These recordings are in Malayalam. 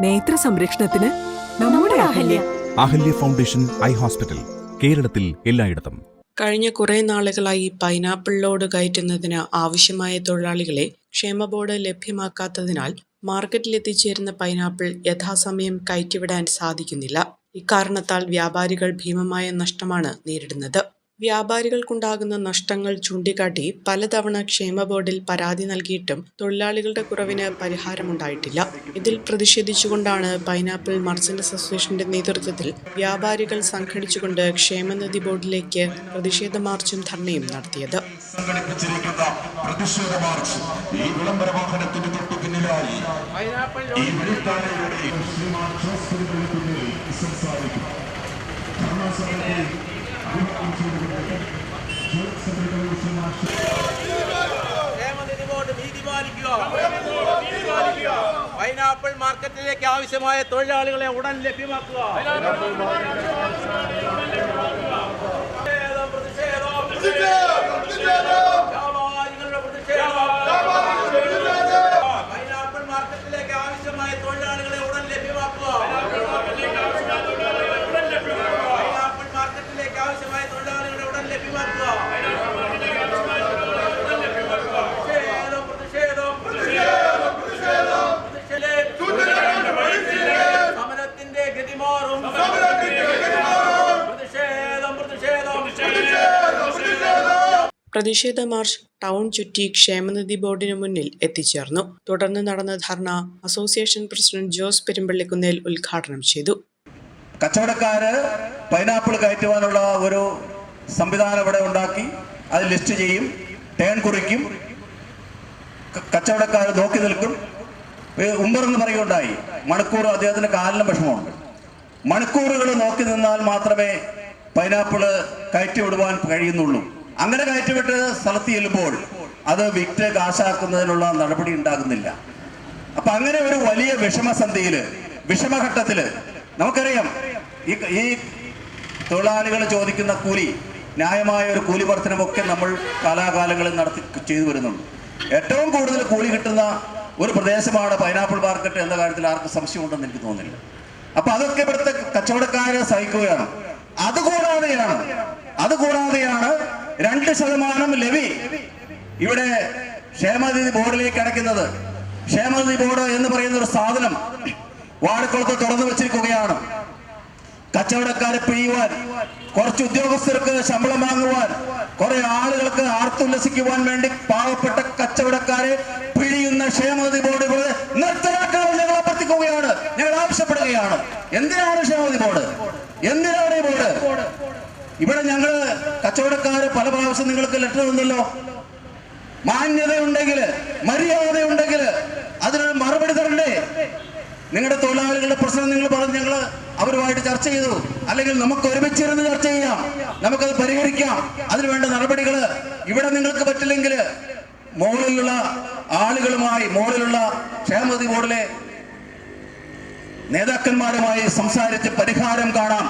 നേത്ര സംരക്ഷണത്തിന് നമ്മുടെ Ahalya. Ahalya. Foundation eye hospital കേരളത്തിൽ എല്ലായിടത്തും. കഴിഞ്ഞ കുറേ നാളുകളായി പൈനാപ്പിൾ ലോഡ് കയറ്റുന്നതിന് ആവശ്യമായ തൊഴിലാളികളെ ക്ഷേമ ബോർഡ് ലഭ്യമാക്കാത്തതിനാൽ മാർക്കറ്റിൽ എത്തിച്ചേരുന്ന പൈനാപ്പിൾ യഥാസമയം കയറ്റിവിടാൻ സാധിക്കുന്നില്ല. ഇക്കാരണത്താൽ വ്യാപാരികൾ ഭീമമായ നഷ്ടമാണ് നേരിടുന്നത്. വ്യാപാരികൾക്കുണ്ടാകുന്ന നഷ്ടങ്ങൾ ചൂണ്ടിക്കാട്ടി പലതവണ ക്ഷേമ ബോർഡിൽ പരാതി നൽകിയിട്ടും തൊഴിലാളികളുടെ കുറവിന് പരിഹാരമുണ്ടായിട്ടില്ല. ഇതിൽ പ്രതിഷേധിച്ചുകൊണ്ടാണ് പൈനാപ്പിൾ മർച്ചന്റ് അസോസിയേഷന്റെ നേതൃത്വത്തിൽ വ്യാപാരികൾ സംഘടിച്ചുകൊണ്ട് ക്ഷേമനിധി ബോർഡിലേക്ക് പ്രതിഷേധ മാർച്ചും ധർണയും നടത്തിയത്. ഈ പൈനാപ്പിൾ മാർക്കറ്റിലേക്ക് ആവശ്യമായ തൊഴിലാളികളെ ഉടൻ ലഭ്യമാക്കുക പ്രതിഷേധം, പ്രതിഷേധം. വ്യാപാരികളുടെ പ്രതിഷേധം. പൈനാപ്പിൾ മാർക്കറ്റിലേക്ക് ആവശ്യമായ തൊഴിലാളികളെ ഉടൻ ലഭ്യമാക്കുക പൈനാപ്പിൾ മാർക്കറ്റിലേക്ക് ആവശ്യമായ തൊഴിലാളികളെ ഉടൻ ലഭ്യമാക്കുക പ്രതിഷേധം, പ്രതിഷേധം. പ്രതിഷേധം. സമരത്തിന്റെ ഗതി മാറും പ്രതിഷേധം മാർച്ച് ടൗൺ ചുറ്റി ക്ഷേമനിധി ബോർഡിന് മുന്നിൽ എത്തിച്ചേർന്നു. തുടർന്ന് നടന്ന ധർണ അസോസിയേഷൻ പ്രസിഡന്റ് ജോസ് പെരുമ്പള്ളിക്കുന്നേൽ ഉദ്ഘാടനം ചെയ്തു. കച്ചവടക്കാര് പൈനാപ്പിൾ കയറ്റുവാനുള്ള ഒരു സംവിധാനം ഇവിടെ ഉണ്ടാക്കി അത് ലിസ്റ്റ് ചെയ്യും ടേൺ കുറിക്കും കച്ചവടക്കാർ നോക്കി നിൽക്കും. എന്ന് പറയുകയുണ്ടായി. മണിക്കൂർ അദ്ദേഹത്തിന് കാലിന് വിഷമമുണ്ട്. മണിക്കൂറുകൾ നോക്കി നിന്നാൽ മാത്രമേ പൈനാപ്പിൾ കയറ്റി വിടുവാൻ കഴിയുന്നുള്ളൂ. അങ്ങനെ കയറ്റിവിട്ട് സ്ഥലത്ത് ചെല്ലുമ്പോൾ അത് വിറ്റ് കാശാക്കുന്നതിനുള്ള നടപടി ഉണ്ടാകുന്നില്ല. അപ്പൊ അങ്ങനെ ഒരു വലിയ വിഷമസന്ധിയിൽ വിഷമഘട്ടത്തിൽ നമുക്കറിയാം ഈ ഈ തൊഴിലാളികൾ ചോദിക്കുന്ന കൂലി ന്യായമായ ഒരു കൂലി വർധനമൊക്കെ നമ്മൾ കാലാകാലങ്ങളിൽ നടത്തി ചെയ്തു വരുന്നുണ്ട്. ഏറ്റവും കൂടുതൽ കൂലി കിട്ടുന്ന ഒരു പ്രദേശമാണ് പൈനാപ്പിൾ മാർക്കറ്റ് എന്ന കാര്യത്തിൽ ആർക്കും സംശയമുണ്ടെന്ന് എനിക്ക് തോന്നുന്നില്ല. അപ്പൊ അതൊക്കെ ഇവിടുത്തെ കച്ചവടക്കാരെ സഹിക്കുകയാണ്. അതുകൂടാതെയാണ് അതുകൂടാതെയാണ് രണ്ട് ശതമാനം ലവി ഇവിടെ ക്ഷേമനിധി ബോർഡിലേക്ക് അടയ്ക്കുന്നത് ക്ഷേമനിധി ബോർഡ് എന്ന് പറയുന്ന ഒരു സാധനം വാഴക്കുളത്ത് തുറന്നു വെച്ചിരിക്കുകയാണ്. കച്ചവടക്കാരെ പിഴിയുവാൻ കുറച്ച് ഉദ്യോഗസ്ഥർക്ക് ശമ്പളം വാങ്ങുവാൻ കുറെ ആളുകൾക്ക് ആർത്തുല്ലസിക്കുവാൻ വേണ്ടി പാവപ്പെട്ട കച്ചവടക്കാരെ പിഴിയുന്ന ക്ഷേമനിധി ബോർഡ് ഇവിടെ നിർത്തലാക്കണമെന്ന് ഞങ്ങൾ അഭ്യർത്ഥിക്കുകയാണ് ഞങ്ങൾ ആവശ്യപ്പെടുകയാണ് എന്തിനാണ് ക്ഷേമനിധി ബോർഡ്? എന്തിനാണ് ഈ ബോർഡ്? ഇവിടെ ഞങ്ങൾ കച്ചവടക്കാര് പല പ്രാവശ്യം നിങ്ങൾക്ക് ലെറ്റർ തന്നല്ലോ. മാന്യതയുണ്ടെങ്കിൽ മര്യാദയുണ്ടെങ്കിൽ അതിനൊരു മറുപടി തരണ്ടേ? നിങ്ങളുടെ തൊഴിലാളികളുടെ പ്രശ്നം നിങ്ങൾ പറഞ്ഞ് ഞങ്ങൾ അവരുമായിട്ട് ചർച്ച ചെയ്തു. അല്ലെങ്കിൽ നമുക്ക് ഒരുമിച്ചിരുന്ന് ചർച്ച ചെയ്യാം. നമുക്കത് പരിഹരിക്കാം. അതിനുവേണ്ട നടപടികൾ ഇവിടെ നിങ്ങൾക്ക് പറ്റില്ലെങ്കിൽ മുകളിലുള്ള ആളുകളുമായി മുകളിലുള്ള ക്ഷേമനിധി ബോർഡിലെ നേതാക്കന്മാരുമായി സംസാരിച്ച് പരിഹാരം കാണാം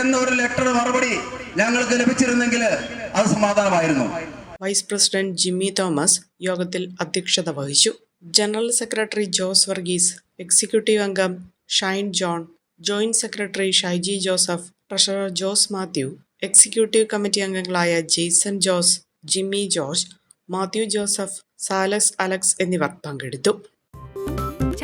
എന്നൊരു ലെറ്റർ മറുപടി ഞങ്ങൾക്ക് ലഭിച്ചിരുന്നെങ്കിൽ അത് സമാധാനമായിരുന്നു. വൈസ് പ്രസിഡന്റ് ജിമ്മി തോമസ് യോഗത്തിൽ അധ്യക്ഷത വഹിച്ചു. General secretary Jose Varghese executive അംഗം Shine John joint secretary Shaiji Joseph treasurer Jose Mathew executive committee അംഗങ്ങളായ ജെയ്സൺ ജോസ് ജിമ്മി ജോർജ് മാത്യു ജോസഫ് സാലക്സ് അലക്സ് എന്നിവർ പങ്കെടുത്തു.